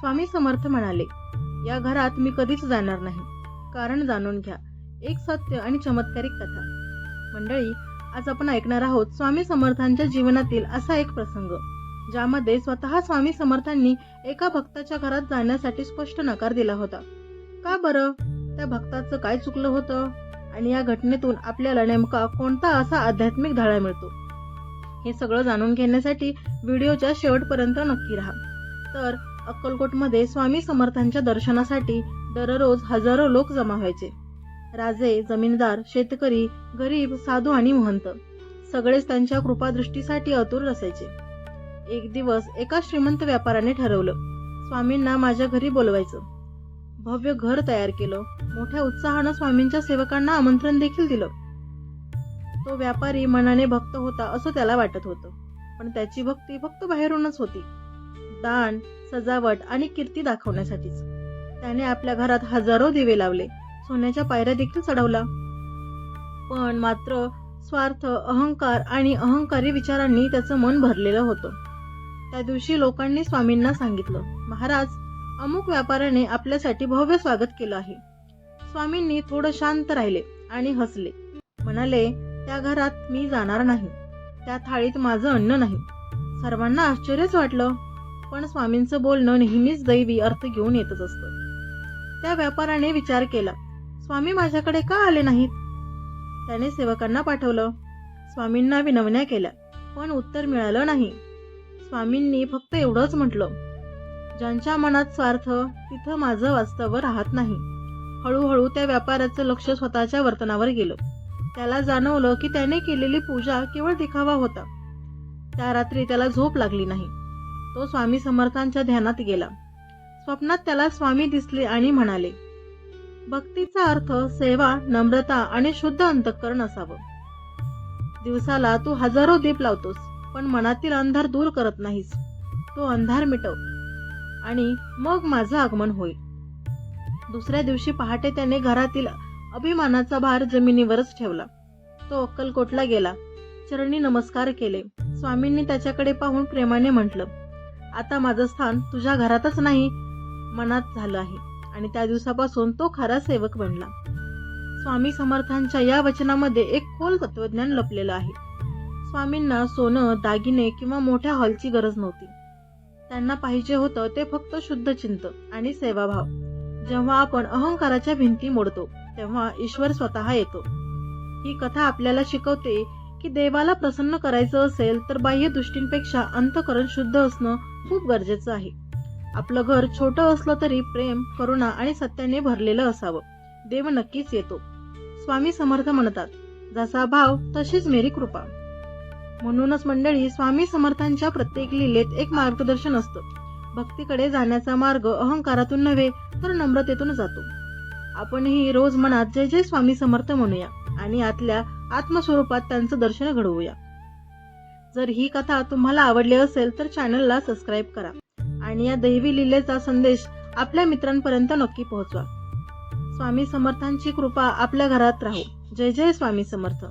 स्वामी समर्थ म्हणाले या घरात मी कधीच जाणार नाही. कारण जाणून घ्या एक सत्य आणि चमत्कारिक कथा. मंडळी आज आपण ऐकणार आहोत स्वामी समर्थांच्या जीवनातील असा एक प्रसंग ज्यामध्ये स्वतः स्वामी समर्थांनी एका भक्ताच्या घरात जाण्यासाठी स्पष्ट नकार दिला होता. का बरं? त्या भक्ताचं काय चुकलं होतं? आणि या घटनेतून आपल्याला नेमका कोणता असा आध्यात्मिक धडा मिळतो? हे सगळं जाणून घेण्यासाठी व्हिडिओच्या शेवटपर्यंत नक्की राहा. तर अक्कलकोटमध्ये स्वामी समर्थांच्या दर्शनासाठी दररोज हजारो लोक जमा व्हायचे. राजे जमीनदार शेतकरी गरीब साधू आणि महंत सगळेच त्यांच्या कृपादृष्टीसाठी आतुर असायचे. एक दिवस एका श्रीमंत व्यापाऱ्याने ठरवलं स्वामींना माझ्या घरी बोलवायचं. भव्य घर तयार केलं मोठ्या उत्साहानं स्वामींच्या सेवकांना आमंत्रण देखील दिलं. तो व्यापारी मनाने भक्त होता असं त्याला वाटत होतं पण त्याची भक्ती फक्त बाहेरूनच होती. दान सजावट आणि कीर्ती दाखवण्यासाठीच. त्याने आपल्या घरात हजारो दिवे लावले. सोन्याच्या पायऱ्या देखील चढवला. पण मात्र स्वार्थ अहंकार आणि अहंकारी विचारांनी त्याचं मन भरलेलं होतं. त्या दिवशी लोकांनी स्वामींना सांगितलं महाराज अमुक व्यापाऱ्याने आपल्यासाठी भव्य स्वागत केलं आहे. स्वामींनी थोडं शांत राहिले आणि हसले. म्हणाले त्या घरात मी जाणार नाही. त्या थाळीत माझं अन्न नाही. सर्वांना आश्चर्यच वाटलं. पण स्वामींचं बोलणं नेहमीच दैवी अर्थ घेऊन येतच असतं. त्या व्यापाराने विचार केला स्वामी माझ्याकडे का आले नाहीत? त्याने सेवकांना पाठवलं. स्वामींना विनवण्या केल्या पण उत्तर मिळालं नाही. स्वामींनी फक्त एवढंच म्हटलं ज्यांच्या मनात स्वार्थ तिथं माझं वास्तव राहत नाही. हळूहळू त्या व्यापाऱ्याचं लक्ष स्वतःच्या वर्तनावर गेलं. त्याला जाणवलं की त्याने केलेली पूजा केवळ दिखावा होता. त्या रात्री त्याला झोप लागली नाही. तो स्वामी समर्थांच्या ध्यानात गेला. स्वप्नात त्याला स्वामी दिसले आणि म्हणाले भक्तीचा अर्थ सेवा नम्रता आणि शुद्ध अंतःकरण असावं. दिवसाला तू हजारो दीप लावतोस पण मनातील अंधार दूर करत नाहीस. तो अंधार मिटव आणि मग माझं आगमन होईल. दुसऱ्या दिवशी पहाटे त्याने घरातील अभिमानाचा भार जमिनीवरच ठेवला. तो अक्कलकोटला गेला. चरणी नमस्कार केले. स्वामींनी त्याच्याकडे पाहून प्रेमाने म्हटलं आता माझं स्थान तुझ्या घरातच नाही मनात झालं आहे. आणि त्या दिवसापासून तो खरा सेवक बनला. स्वामी समर्थांच्या या वचनामध्ये एक खोल तत्वज्ञान लपलेलं आहे. स्वामींना सोनं दागिने किंवा मोठ्या हॉलची गरज नव्हती. त्यांना पाहिजे होतं ते फक्त शुद्ध चिंत आणि सेवाभाव. जेव्हा आपण अहंकाराच्या भिंती मोडतो तेव्हा ईश्वर स्वतः येतो. ही कथा आपल्याला शिकवते की देवाला प्रसन्न करायचं असेल तर बाह्य दृष्टींपेक्षा अंतकरण शुद्ध असणं खूप गरजेचं आहे. आपलं घर छोटं असलं तरी प्रेम करुणा आणि सत्याने भरलेलं असावं. देव नक्कीच येतो. स्वामी समर्थ म्हणतात जसा भाव तशीच मेरी कृपा. म्हणूनच मंडळी स्वामी समर्थांच्या प्रत्येक लीलेत एक मार्गदर्शन असतं. भक्तीकडे जाण्याचा मार्ग अहंकारातून नव्हे तर नम्रतेतून जातो. आपणही रोज मनात जय जय स्वामी समर्थ म्हणूया आणि आतल्या आत्मस्वरूपात त्यांचं दर्शन घडवूया. जर ही कथा तुम्हाला आवडली असेल तर चॅनलला सबस्क्राईब करा आणि या दैवी लिलेचा संदेश आपल्या मित्रांपर्यंत नक्की पोहोचवा. स्वामी समर्थांची कृपा आपल्या घरात राहू. जय जय स्वामी समर्थ.